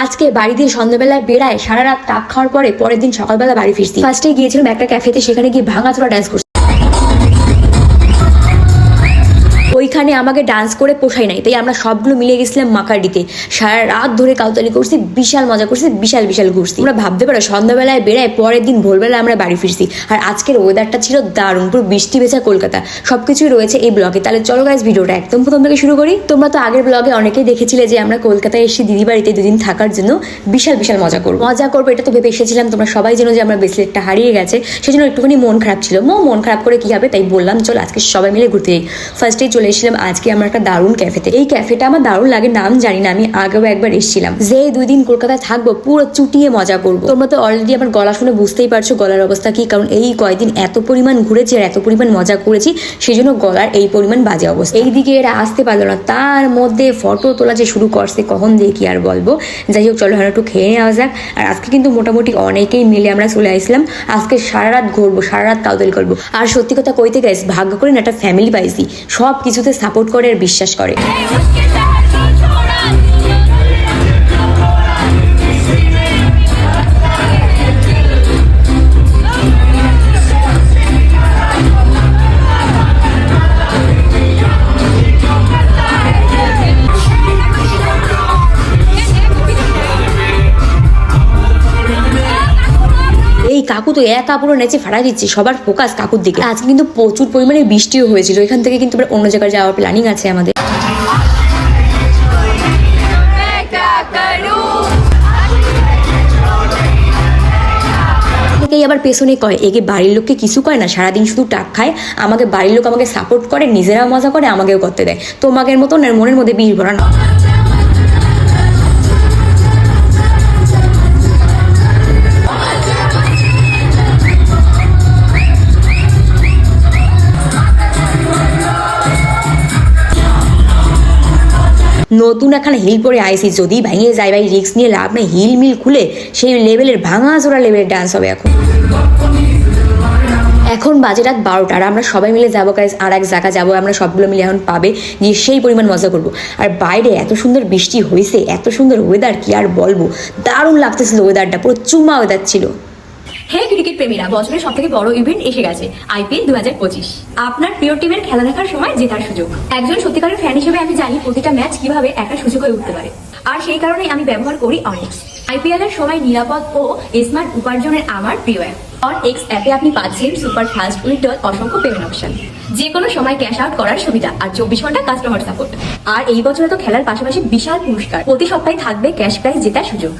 আজকে বাড়ি দিয়ে সন্ধ্যাবেলায় বেড়ায় সারা রাত টাক খাওয়ার পরে পরের দিন সকালবেলা বাড়ি ফিরছি। ফার্স্টে গিয়েছিলাম একটা ক্যাফেতে সেখানে গিয়ে ভাঙা চোরা ডান্স করছি। ওইখানে আমাকে ডান্স করে পোষায় নাই। তাই আমরা সবগুলো মিলে গেছিলাম মাকাডিতে সারা রাত ধরে কাউতালি করছি, বিশাল মজা করছি, বিশাল বিশাল ঘুরছি। আমরা ভাবতে পারো, সন্ধ্যাবেলায় বেড়ায় পরের দিন ভোরবেলা আমরা বাড়ি ফিরছি। আর আজকের ওয়েদারটা ছিল দারুণ, পুরো বৃষ্টি ভেজা কলকাতা। সবকিছুই রয়েছে এই ব্লগে তাহলে চলো গাইজ ভিডিওটা একদম প্রথম থেকে শুরু করি। তোমরা তো আগের ব্লগে অনেকেই দেখেছিলে যে আমরা কলকাতায় এসে দিদি বাড়িতে দুদিন থাকার জন্য বিশাল বিশাল মজা করব। মজা করব, এটা তো ভেবে এসেছিলাম, তোমরা সবাই জানো যে আমার ব্রেসলেটটা হারিয়ে গেছে। সেজন্য একটুখানি মন খারাপ ছিল। মো, মন খারাপ করে কি হবে? তাই বললাম, চলো আজকে সবাই মিলে ঘুরতে যাই। ফার্স্টেই চলে এসেছিলাম আজকে আমরা একটা দারুণ ক্যাফেতে এই ক্যাফেটা আমার দারুণ লাগে, নাম জানি না, আমি আগেও একবার এসেছিলাম। যে দুই দিন কলকাতায় থাকব, পুরো চুটিয়ে মজা করব। তোমরা তো অলরেডি আমার গলা শুনে বুঝতেই পারছ গলার অবস্থা কি, কারণ এই কয়দিন এত পরিমাণ ঘুরেছি আর এত পরিমাণ মজা করেছি সেই জন্য গলার এই পরিমাণ বাজে অবস্থা। এইদিকে এরা আসতে পারল না, তার মধ্যে ফটো তোলা যে শুরু করছে, কখন কি আর বলব। যাই হোক, চলো হ্যাঁ একটু খেয়ে নেওয়া যাক। আর আজকে কিন্তু মোটামুটি অনেকেই মিলে আমরা চলে আসলাম। আজকে সারা রাত ঘুরবো সারা রাত কাউতালি করব। আর সত্যি কথা কইতে গেছ ভাগ্য করে না একটা ফ্যামিলি পাইছি। সব কিছুতে সাপোর্ট করে আর বিশ্বাস করে। কাকু তো এক কাপড় নেচে ফাড়া দিচ্ছে, সবার ফোকাস কাকুর দিকে। আজকে কিন্তু প্রচুর পরিমাণে বৃষ্টিও হয়েছিল, এখান থেকে কিন্তু অন্য জায়গায় যাওয়ার প্ল্যানিং আছে আমাদের। আবার পেছনে কয় একে বাড়ির লোককে কিছু কয় না? সারাদিন শুধু টাক খায়, আমাকে বাড়ির লোক আমাকে সাপোর্ট করে নিজেরা মজা করে, আমাকেও করতে দেয়। তোমাকে মতন মনের মধ্যে বিষ ভরা না। নতুন এখানে হিল পরে আইসি। যদি ভেঙে যায় ভাই রিক্স নিয়ে লাভ নেই। হিল মিল খুলে সেই লেভেলের ভাঙা চোরা লেভেলের ডান্স হবে এখন। এখন বাজে রাত বারোটা আর আমরা সবাই মিলে যাব গাইজ আর এক জায়গা যাব, আমরা সবগুলো মিলে এখন পাবে গিয়ে সেই পরিমাণ মজা করব। আর বাইরে এত সুন্দর বৃষ্টি হয়েছে এত সুন্দর ওয়েদার কি আর বলব? দারুণ লাগতেছিল ওয়েদারটা পুরো চুমা ওয়েদার ছিল। হে ক্রিকেট প্রেমীরা, বছরের সব থেকে বড় ইভেন্ট এসে গেছে, আইপিএল দু হাজার পঁচিশ। আপনার প্রিয় টিমের খেলা দেখার সময় জেতার সুযোগ। একজন সত্যিকারের ফ্যান হিসেবে আমি জানি প্রতিটা ম্যাচ কীভাবে একটা সুযোগ হয়ে উঠতে পারে। আর সেই কারণেই আমি ব্যবহার করি অনেক। আইপিএল এর সময় নিরাপদ ও স্মার্ট উপার্জনের আমার প্রিয় অ্যাপ অন এক্স অ্যাপে আপনি পাচ্ছেন সুপার ফাস্ট উইথড্রল অসংখ্য পেমেন্ট অপশন যে কোনো সময় ক্যাশ আউট করার সুবিধা আর চব্বিশ ঘণ্টা কাস্টমার সাপোর্ট আর এই বছরে তো খেলার পাশাপাশি বিশাল পুরস্কার। প্রতি সপ্তাহে থাকবে ক্যাশ প্রাইজ জেতার সুযোগ।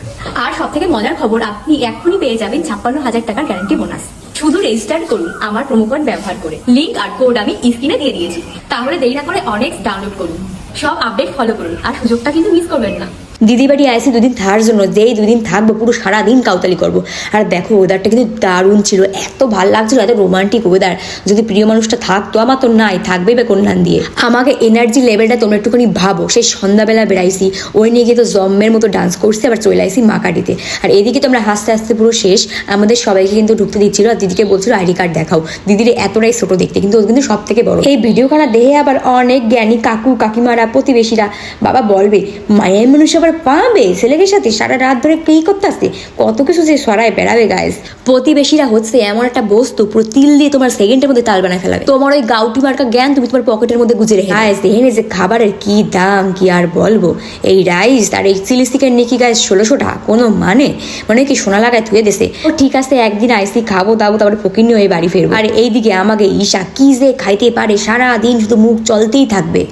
আর সব থেকে মজার খবর, আপনি এখনই পেয়ে যাবেন ছাপ্পান্ন হাজার টাকার গ্যারান্টি বোনাস শুধু রেজিস্টার করুন আমার কোড ব্যবহার করে। লিঙ্ক আর কোড আমি স্ক্রিনে দিয়ে দিয়েছি। তাহলে দেরি না করে অনেক ডাউনলোড করুন। সব আপডেট ফলো করুন। আর সুযোগটা কিন্তু মিস করবেন না। দিদি বাড়ি আইসি দুদিন থাকার জন্য, যেই দুদিন থাকব পুরো সারাদিন কাউতালি করব। আর দেখো ওয়েদারটা কিন্তু দারুণ ছিল, এত ভালো লাগছিল, এত রোমান্টিক ওয়েদার যদি প্রিয় মানুষটা থাকতো, আমার তো নাই, থাকবেই বা কন্যান দিয়ে। আমাকে এনার্জি লেভেলটা তোমরা একটুখানি ভাবো। সেই সন্ধ্যাবেলা বেড়াইছি, ওই নিয়ে গিয়ে তো জম্মের মতো ডান্স করছি, আবার চলে আইসি মাকাটিতে। আর এদিকে তো আমরা হাসতে হাসতে পুরো শেষ, আমাদের সবাইকে কিন্তু ঢুকতে দিচ্ছিল, আর দিদিকে বলছিল, আইডি কার্ড দেখাও। দিদির এতটাই ছোট দেখতে, কিন্তু ও কিন্তু সব থেকে বড়। এই ভিডিওখানা দেখে আবার অনেক জ্ঞানী কাকু, কাকিমারা, প্রতিবেশীরা, বাবা বলবে, মায়ের মানুষ আবার পাবে? ছেলেকে সাথে সারা রাত ধরে কি করতে আসছে? কত কিছু যে সরায় বেড়াবে গাইজ প্রতিবেশীরা হচ্ছে এমন একটা বস্তু, পুরো তিল দিয়ে তোমার সেকেন্ডের মধ্যে তাল বানায় ফেলাবে। তোমার ওই গাউটি মার্কা জ্ঞান তুমি তোমার পকেটের মধ্যে গুজে রেখে গাইজ দেখে যে খাবারের কি দাম, কি আর বলব? এই রাইস আর এই চিলি চিকেন নিকি গাইজ ষোলোশো টাকা। কোনো মানে? মানে কি সোনা লাগায় থুয়ে দেশে ও ঠিক আছে, একদিন আইসি খাব দাবো তারপরে ফকির নিয়ে বাড়ি ফিরবো। আর এইদিকে আমাকে ঈশা কি যে খাইতে পারে সারা দিন শুধু মুখ চলতেই থাকবে।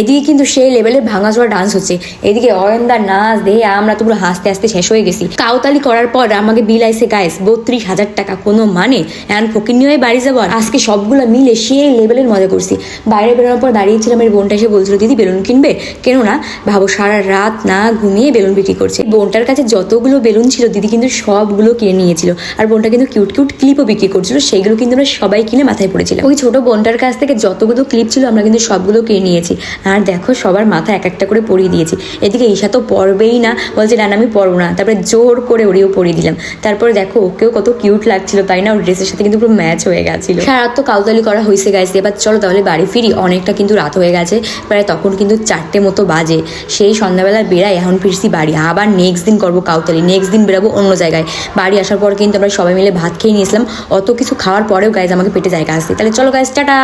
এদিকে কিন্তু সেই লেভেলের ভাঙাচোরা ডান্স হচ্ছে। এদিকে অয়নদার নাচ দেখে আমরা তো পুরো হাসতে হাসতে শেষ হয়ে গেছি। কাউতালি করার পর আমাকে বিল আইসে গাইস বত্রিশ হাজার টাকা, কোনো মানে? এখন ফকির নিয়ে বাড়ি যাব আজকে সবগুলো মিলে সেই লেভেলের মজা করছি। বাইরে বেরোনোর পর দাঁড়িয়েছিলাম, এর বোনটা এসে বলছিল, দিদি, বেলুন কিনবে? কেন না ভাবো, সারা রাত না ঘুমিয়ে বেলুন বিক্রি করছে। বোনটার কাছে যতগুলো বেলুন ছিল, দিদি কিন্তু সবগুলো কিনে নিয়েছিল। আর বোনটা কিন্তু কিউট কিউট ক্লিপও বিক্রি করছিল, সেইগুলো কিন্তু আমরা সবাই কিনে মাথায় পড়েছিলাম। ওই ছোট বোনটার কাছ থেকে যতগুলো ক্লিপ ছিল, আমরা কিন্তু সবগুলো কিনে নিয়েছি। আর দেখো সবার মাথা এক একটা করে পরিয়ে দিয়েছি। এদিকে ঈশা তো পরবেই না। বলছে, না আমি পরবো না। তারপরে জোর করে ওরেও পরিয়ে দিলাম। তারপরে দেখো, ওকেও কত কিউট লাগছিল, তাই না? ওর ড্রেসের সাথে কিন্তু পুরো ম্যাচ হয়ে গেছিল। রাত তো কাউতালি করা হয়েছে গাইছে এবার চলো তাহলে বাড়ি ফিরি। অনেকটা কিন্তু রাত হয়ে গেছে। প্রায় তখন কিন্তু চারটে মতো বাজে। সেই সন্ধ্যাবেলা বেড়াই এখন ফিরছি বাড়ি। আবার নেক্সট দিন করব কাউতালি। নেক্সট দিন বেরাবো অন্য জায়গায়। বাড়ি আসার পর কিন্তু আমরা সবাই মিলে ভাত খেয়ে নিয়েছিলাম। অত কিছু খাওয়ার পরেও গাইজ আমাকে পেটে জায়গা আসছে তাহলে চলো গাইজ টাটা!